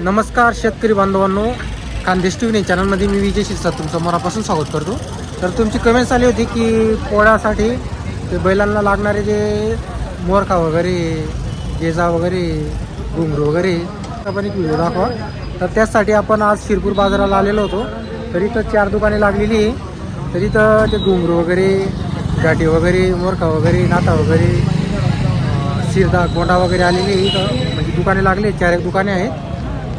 नमस्कार शेतकरी बांधवांनो खानदेश टी व्ही चॅनलमध्ये मी विजय शिरसाट तुमचं मनापासून स्वागत करतो. तर तुमची कमेंट्स आली होती की पोळ्यासाठी ते बैलांना लागणारे जे मोरखा वगैरे गेजा वगैरे घुंगरू वगैरे आपण एक व्हिडिओ दाखवा. तर त्याचसाठी आपण आज शिरपूर बाजाराला आलेलो होतो. तर इथं चार दुकाने लागलेली आहे. तर इथं ते घुंगरू वगैरे गाठी वगैरे मोरखा वगैरे नाता वगैरे शिरदा कोंडा वगैरे आलेली आहे इथं. म्हणजे दुकाने लागले चार एक दुकाने आहेत.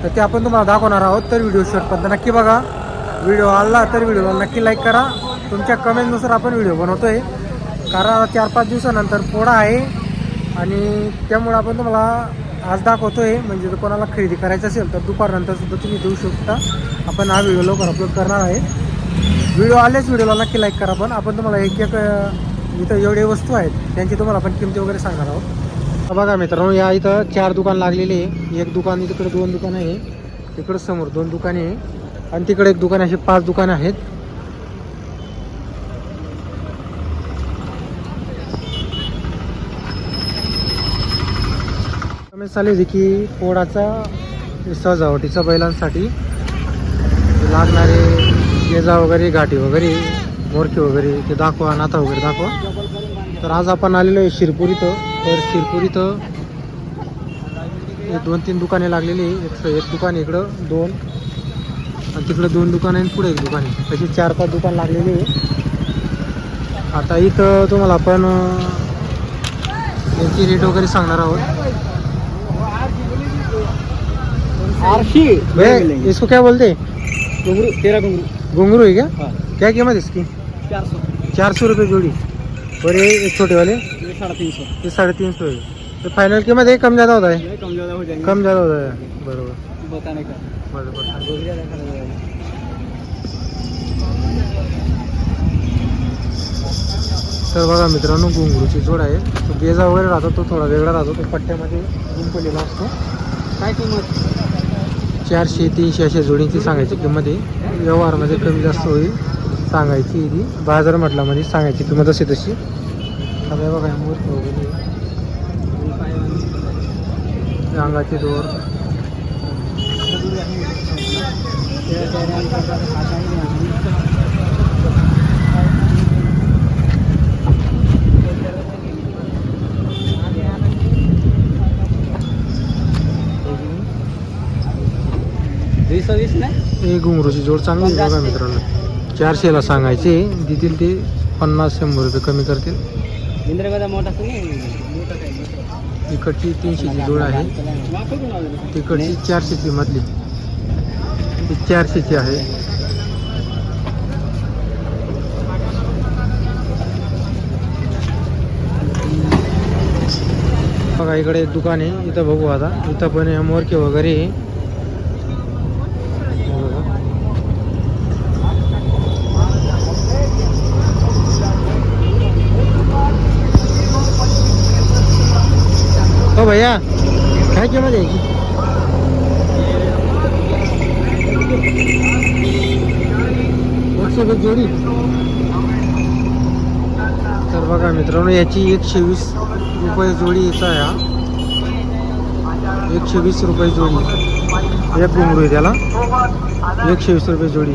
तर ते आपण तुम्हाला दाखवणार आहोत तर व्हिडिओ शॉर्टपर्यंत नक्की बघा. व्हिडिओ आला तर व्हिडिओला नक्की लाईक करा. तुमच्या कमेंटनुसार आपण व्हिडिओ बनवतो आहे कारण चार पाच दिवसानंतर पोळा आहे आणि त्यामुळे आपण तुम्हाला आज दाखवतो आहे म्हणजे जर कोणाला खरेदी करायचं असेल तर दुपारनंतर सुद्धा तुम्ही देऊ शकता. आपण हा व्हिडिओ लवकर अपलोड करणार आहे. व्हिडिओ आलेच व्हिडिओला नक्की लाईक करा पण. आपण तुम्हाला एक एक इथं एवढे वस्तू आहेत. त्यांची तुम्हाला आपण किमती वगैरे सांगणार आहोत. बघा मित्रांनो या इथं चार दुकान लागलेले आहे. एक दुकान तिकडे दोन दुकान आहे. तिकडं समोर दोन दुकाने आहे. आणि तिकडे एक दुकान असे पाच दुकान आहेत. चालेल की पोळाचा सजावटीचा बैलांसाठी लागणारे गेजा वगैरे गाठी वगैरे मोरके वगैरे ते दाखवा नाथा वगैरे दाखवा. तर आज आपण आलेलो आहे शिरपूर इथं. तर शिरपूर इथं दोन तीन दुकाने लागलेली एक एक दुकान इकडं दोन. आणि तिकडं दोन दुकान आहे आणि पुढे एक दुकान आहे. तशी चार पाच दुकान लागलेली आहे आता इथं तुम्हाला आपण अं, याची रेट वगैरे सांगणार आहोत. इसको क्या बोलते? घुंगरू तेरा घुंगरू. घुंगरू है. क्या क्या कीमत इसकी? चार सौ चार सौ रुपये जोड़ी. और ये एक छोटे वाले ये साढ़े तीन सौ ये साढ़े तीन सौ है तो फाइनल कीमत है कम ज़्यादा होता है कम ज़्यादा हो जाएंगे कम ज़्यादा होता है बरोबर. बताने का. तर बघा मित्रांनो घुंगरूची जोड आहे. तो गेजा वगैरे राहतो तो थोडा वेगळा राहतो. तो पट्ट्यामध्ये गुंपलेला असतो. काय किंमत? चारशे तीनशे अशा जोडींची सांगायची किंमत आहे. व्यवहारमध्ये कमी जास्त होईल सांगायची बाजार म्हटला म्हणजे सांगायची किंमत असे तशी. आता बघा मूर्त वगैरे हे अंगाची दोर हे घुंगरूची जोड चांगली आहे बघा मित्रांनो. चारशेला सांगायचे. देतील ते पन्नास शंभर रुपये कमी करतील. इंद्रगदा मोठा असतो ना मोठा काय मोठा. इकडची तीनशेची जोड आहे. वापरू का नाव? तिकडची चारशेची मधली. ही चारशेची आहे. बघा इकडे दुकान आहे. इथं बघू आता. इथं पण हे मोरके वगैरे हो भैया काय किंमत आहे? एकशे जोडी. तर बघा मित्रांनो याची एकशे वीस रुपये जोडी याचा आहे हा. एकशे वीस रुपये जोडी. एक घुंगरू आहे त्याला. एकशे वीस रुपये जोडी.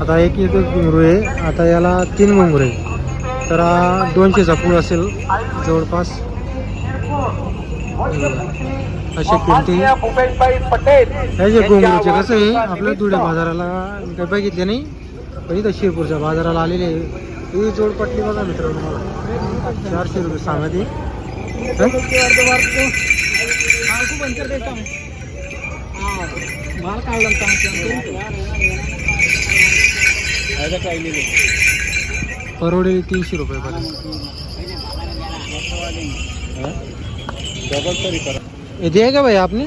आता एक एक घुंगरू आहे. आता याला तीन घुंगरू आहे. तर दोनशेचा पूळ असेल जवळपास. अशा किमती हे जे कसं आहे आपल्या धुळे बाजाराला मी काही बघितले नाही पण इथं शिरपूरच्या बाजाराला आलेले आहे. ही जोड पटली बघा मित्रांनो मला. चारशे रुपये सांगा ती हं? माल काय तीनशे रुपये पर्यंत ये दिया क्या भैया आपने?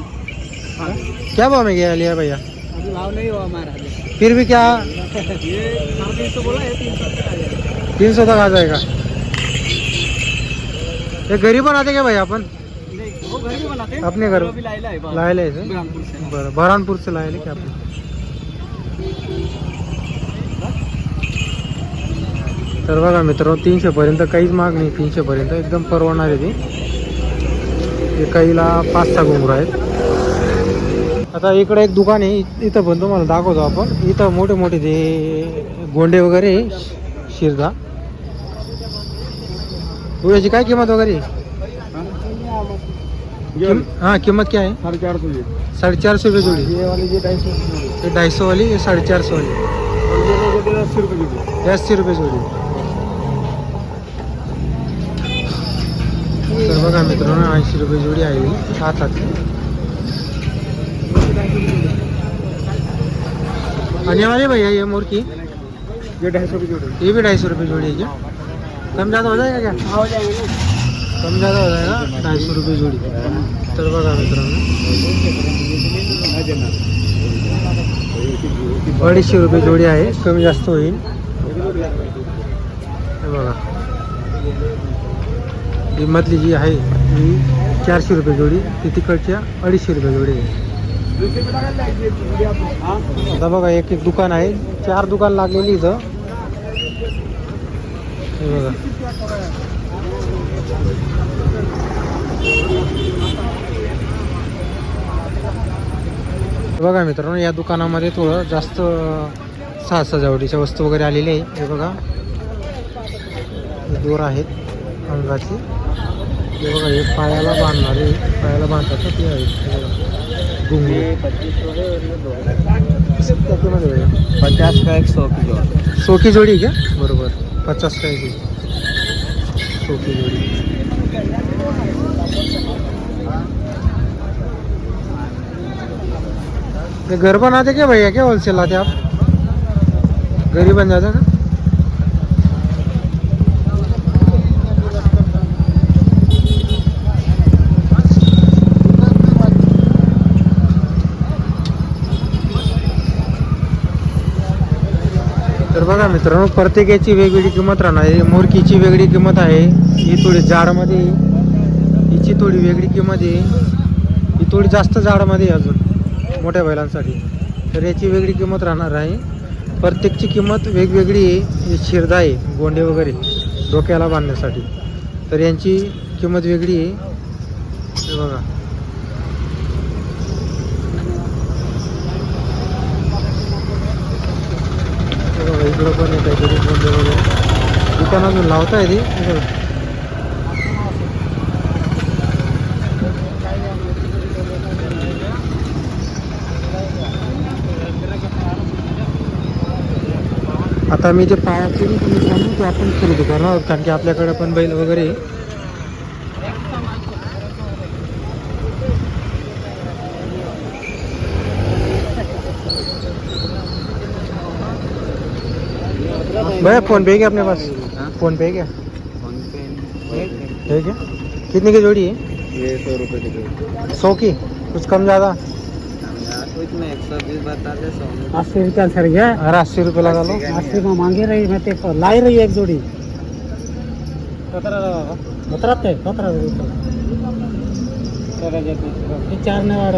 क्या भाव में गया लिया भैया? अभी भाव नहीं हुआ हमारा अभी। फिर भी क्या? ये साढ़े तीन सौ बोला है तीन सौ तक आ जाएगा। तीन सौ तक आ जाएगा। ये घरी बनाते क्या भैया अपन? नहीं वो घर भी बनाते हैं। अपने घर वो भी लाइला है बाहर। लायला आहे बुरहानपुर से। बरं बऱ्हाणपूरचं लायले की आपण तर बघा मित्रांनो तीनशे पर्यंत काहीच माग नाही तीनशे पर्यंत एकदम परवडणार आहे ती एकाईला पाच सहा घुंगरू आहेत. आता इकडे एक दुकान आहे इथं पण तुम्हाला दाखवतो आपण. इथं मोठे मोठे ते गोंडे वगैरे शिरदा. हो, याची काय किंमत वगैरे? हां किंमत काय आहे? साडेचारशे रुपये जोड़ी. ये वाली ये वाली. ये वाली अस्सी रुपये जोड़ी. तर बघा मित्रांनो ऐंशी रुपये जोडी आहे ही. हातात आणि ये भैया ये मोर की ये ढाई सौ जोड़ी ये भी ढाई सौ रुपये जोड़ी है क्या कम ज़्यादा हो जाएगा क्या हो जाएँगे कम ज़्यादा हो जाएगा ढाई सौ रुपये जोड़ी. तर बघा मित्रांनो. अडीचशे रुपये जोडी आहे. कमी जास्त होईल. हे बघा. ही मधली जी आहे ही चारशे रुपये जोडी ती तिकडच्या अडीचशे रुपये जोडी आहे. आता बघा एक एक दुकान आहे. चार दुकान लागलेली इथं. हे बघा. बघा मित्रांनो या दुकानामध्ये थोडं जास्त सहा सजावटीच्या वस्तू वगैरे आलेल्या आहे. हे बघा. दोर आहेत अंगाची. हे बघा हे पायाला बांधणारे पायाला बांधतात ना ते आहेत. घुंगरू. कसं त्या किंमत आहे भैया? पचास का एक सौ की जोड़ी सौ की जोड़ी क्या बरोबर. पचास का की सौ की जोड़ी. ये घर बनाते क्या भैया क्या होलसेल लाते आप घर ही बन जाता का तर बघा मित्रांनो प्रत्येकाची वेगवेगळी किंमत राहणार आहे. मोरकीची वेगळी किंमत आहे. ही थोडी जाडमध्ये हिची थोडी वेगळी किंमत आहे. ही थोडी जास्त जाडमध्ये आहे अजून मोठ्या बैलांसाठी. तर याची वेगळी किंमत राहणार आहे. प्रत्येकची किंमत वेगवेगळी आहे. ही शिरदा आहे गोंडे वगैरे डोक्याला बांधण्यासाठी. तर यांची किंमत वेगळी आहे. बघा हे बघा इकडं पण आहे काहीतरी गोंडे वगैरे. दुकान अजून लावता आहे ती आता मी जे पायाचे तुम्ही सांगू ते आपण खरेदी करणार कारण की आपल्याकडे पण बैल वगैरे भैया फ़ोन पे क्या अपने पास? फ़ोन पे है क्या? है क्या? कितने की जोड़ी है? ये सौ रुपये की जोड़ी। सौ की? कुछ कम ज़्यादा? इसमें एक सौ बीस बता दे सौ अस्सी रुपया सर गया। अरे अस्सी रुपये लगा लो। अस्सी में मांगे रही मैं ते लाई रही एक जोड़ी। ते सतरा रुपये चार ने वाढ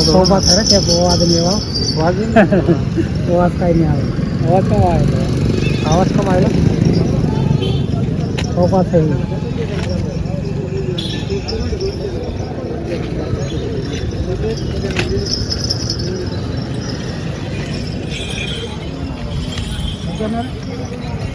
सोबत है ते वो आदमी वा आवाज आवाज काही नाही आवाज आवाज का आहे आवाज कम आएगा सोबत है